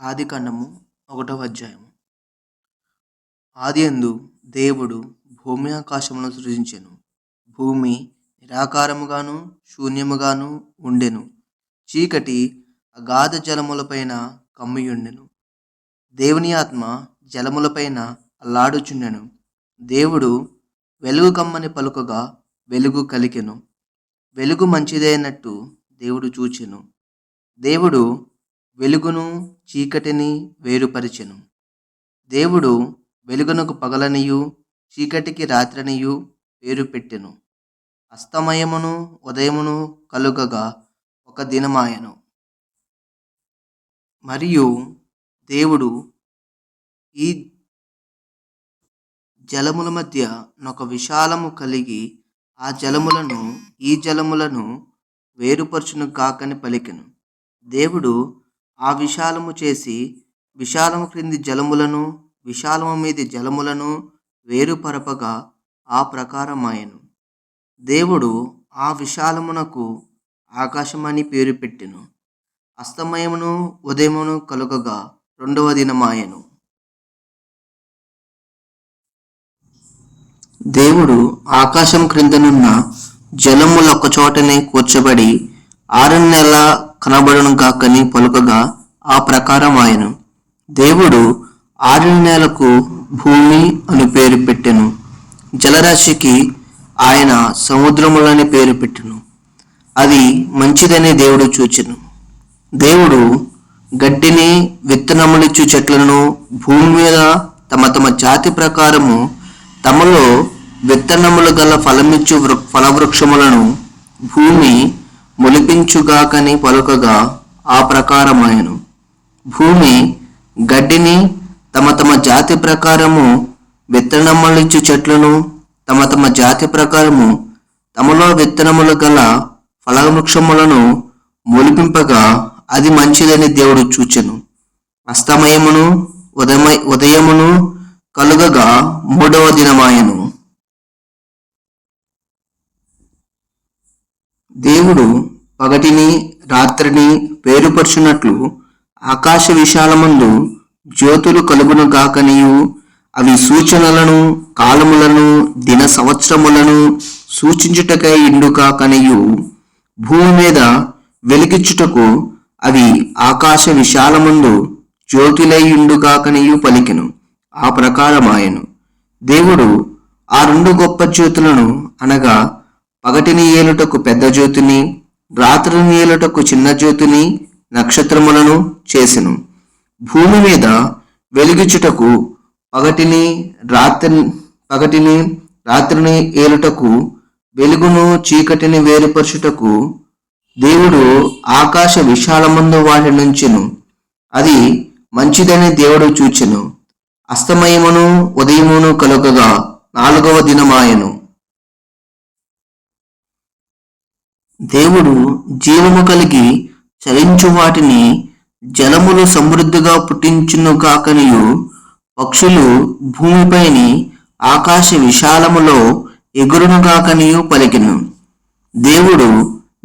ఆది కాండము ఒకటవ అధ్యాయం ఆదియందు దేవుడు భూమి ఆకాశములను సృజించెను. భూమి నిరాకారముగాను శూన్యముగాను ఉండెను. చీకటి అగాధ జలములపైన కమ్మియుండెను. దేవుని ఆత్మ జలములపైన అల్లాడుచుండెను. దేవుడు వెలుగు కమ్మని పలుకగా వెలుగు కలికెను. వెలుగు మంచిదైనట్టు దేవుడు చూచెను. దేవుడు వెలుగును చీకటిని వేరుపరిచెను. దేవుడు వెలుగునకు పగలనియు చీకటికి రాత్రనియు పేరు పెట్టెను. అస్తమయమును ఉదయమును కలుగగా ఒక దినమాయను. మరియు దేవుడు ఈ జలముల మధ్య ఒక విశాలము కలిగి ఆ జలములను ఈ జలములను వేరుపరచును కాకని పలికెను. దేవుడు ఆ విశాలము చేసి విశాలము క్రింది జలములను విశాలము మీది జలములను వేరుపరపగా ఆ ప్రకారమాయను. దేవుడు ఆ విశాలమునకు ఆకాశమని పేరు పెట్టెను. అస్తమయమును ఉదయమును కలుగగా రెండవ దినమాయను. దేవుడు ఆకాశం క్రిందనున్న జలముల ఒక చోటనే కూర్చబడి ఆరు నెల కనబడను కాకని పలుకగా ఆ ప్రకారం ఆయను దేవుడు ఆరు నెలకు భూమి అని పేరు పెట్టెను. జలరాశికి ఆయన సముద్రములని పేరు పెట్టెను. అది మంచిదని దేవుడు చూచెను. దేవుడు గడ్డిని విత్తనములిచ్చు చెట్లను భూమి మీద తమ తమ జాతి ప్రకారము తమలో విత్తనములు గల ఫలమిచ్చు వృ ఫలవృక్షములను భూమి మొలిపించుగాకని పలుకగా ఆ ప్రకారమాయను. భూమి గడ్డిని తమ తమ జాతి ప్రకారము విత్తనములిచ్చు చెట్లను తమ తమ జాతి ప్రకారము తమలో విత్తనములు గల ఫలవృక్షములను మొలిపింపగా అది మంచిదని దేవుడు చూచెను. అస్తమయమును ఉదయమై ఉదయమును కలుగగా మూడవ దినమాయను. దేవుడు పగటిని రాత్రిని వేరుపరుచున్నట్లు ఆకాశ విశాలమందు జ్యోతులు కలుగును గాకనియు. అవి సూచనలను కాలములను దిన సంవత్సరములను సూచించుటకై ఇండు కాకనియు భూమి మీద వెలిగించుటకు అవి ఆకాశ విశాలముందు జ్యోతిలై కాకనియు పలికెను. ఆ ప్రకారమాయను. దేవుడు ఆ రెండు గొప్ప జ్యోతులను అనగా పగటిని ఏలుటకు పెద్ద జ్యోతిని రాత్రిని ఏలుటకు చిన్న జ్యోతిని నక్షత్రములను చేసెను. భూమి మీద వెలిగించుటకు పగటిని రాత్రి పగటిని రాత్రిని ఏలుటకు వెలుగును చీకటిని వేరుపరచుటకు దేవుడు ఆకాశ విశాలమందు వాటి నుంచెను. అది మంచిదని దేవుడు చూచెను. అస్తమయమును ఉదయమును కలుగగా నాలుగవ దినమాయను. దేవుడు జీవము కలిగి చలించు వాటిని జలములు సమృద్ధిగా పుట్టించును కాకనియు పక్షులు భూమిపైని ఆకాశ విశాలములో ఎగురును కాకనియు దేవుడు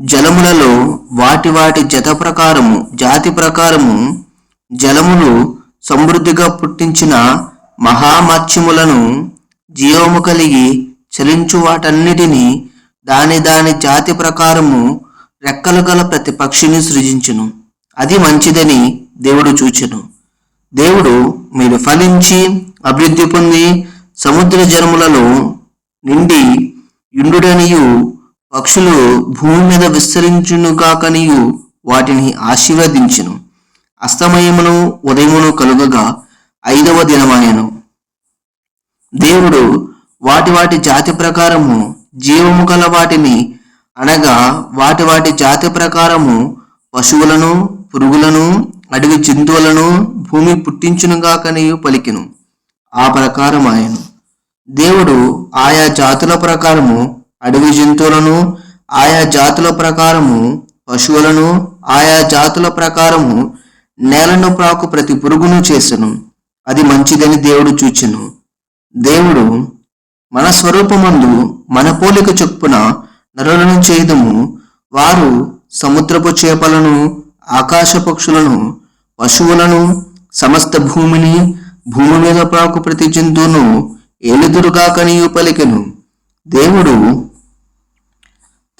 జలములలో వాటి వాటి జత ప్రకారము జాతి ప్రకారము జలములు సమృద్ధిగా పుట్టించిన మహామత్స్యములను జీవము కలిగి చలించు వాటన్నిటినీ దాని దాని జాతి ప్రకారము రెక్కలు గల ప్రతి పక్షిని సృజించును. అది మంచిదని దేవుడు చూచెను. దేవుడు మీరు ఫలించి అభివృద్ధి పొంది సముద్ర జలములలో నిండి ఇండుడనియు పక్షులు భూమి మీద విస్తరించును కాకనియు వాటిని ఆశీర్వదించును. అస్తమయమును ఉదయమును కలుగగా ఐదవ దినమాయను. దేవుడు వాటి వాటి జాతి ప్రకారము జీవము గల వాటిని అనగా వాటి వాటి జాతి ప్రకారము పశువులను పురుగులను అడవి జంతువులను భూమి పుట్టించునుగాకని పలికిను. ఆ ప్రకారం ఆయన దేవుడు ఆయా జాతుల ప్రకారము అడవి జంతువులను ఆయా జాతుల ప్రకారము పశువులను ఆయా జాతుల ప్రకారము నేలను ప్రాకు ప్రతి పురుగును చేసెను. అది మంచిదని దేవుడు చూచెను. దేవుడు మన స్వరూపమందు మన పోలిక చొప్పున నరులను చేయదము. వారు సముద్రపు చేపలను ఆకాశ పక్షులను పశువులను సమస్త భూమిని భూమి మీద ప్రాకు ప్రతి జంతువును ఏలుదురుగాకనియు పలికెను. దేవుడు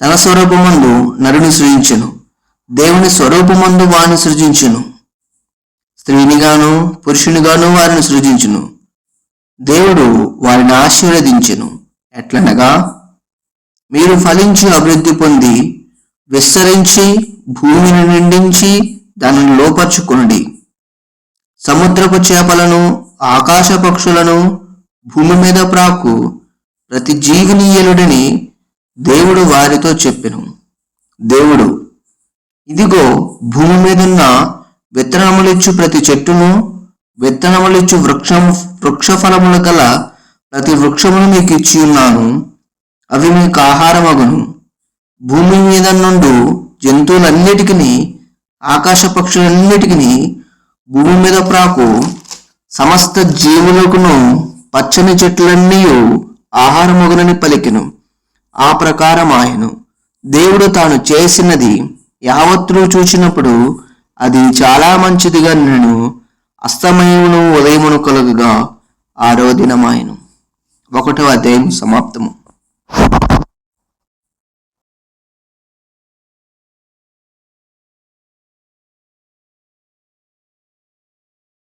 తన స్వరూపమందు నరుని సృజించెను. దేవుని స్వరూపమందు వారిని సృజించెను. స్త్రీనిగాను పురుషునిగాను వారిని సృజించును. దేవుడు వారిని ఆశీర్వదించెను. ఎట్లనగా మీరు ఫలించి అభివృద్ధి పొంది విస్తరించి భూమిని నిండించి దానిని లోపరుచుకునుడి. సముద్రపు చేపలను ఆకాశ పక్షులను భూమి మీద ప్రాకు ప్రతి జీవిని దేవుడు వారితో చెప్పెను. దేవుడు ఇదిగో భూమి మీదున్న విత్తనములిచ్చు ప్రతి చెట్టును విత్తనములిచ్చు వృక్షం వృక్షఫలములు గల ప్రతి వృక్షమును మీకు ఇచ్చి ఉన్నాను. అవి మీకు ఆహారమగును. భూమి మీద నుండు జంతువులన్నిటికీ ఆకాశ పక్షులన్నిటికీ భూమి మీద ప్రాకు సమస్త జీవులకును పచ్చని చెట్లన్నీ ఆహారమగునని పలికెను. ఆ ప్రకారం ఆయను దేవుడు తాను చేసినది యావత్తును చూచినప్పుడు అది చాలా మంచిదిగా నేను అస్తమయమును ఉదయమును కలుగుగా ఆరో దినమాయను. ఒకటో అధ్యాయం సమాప్తము.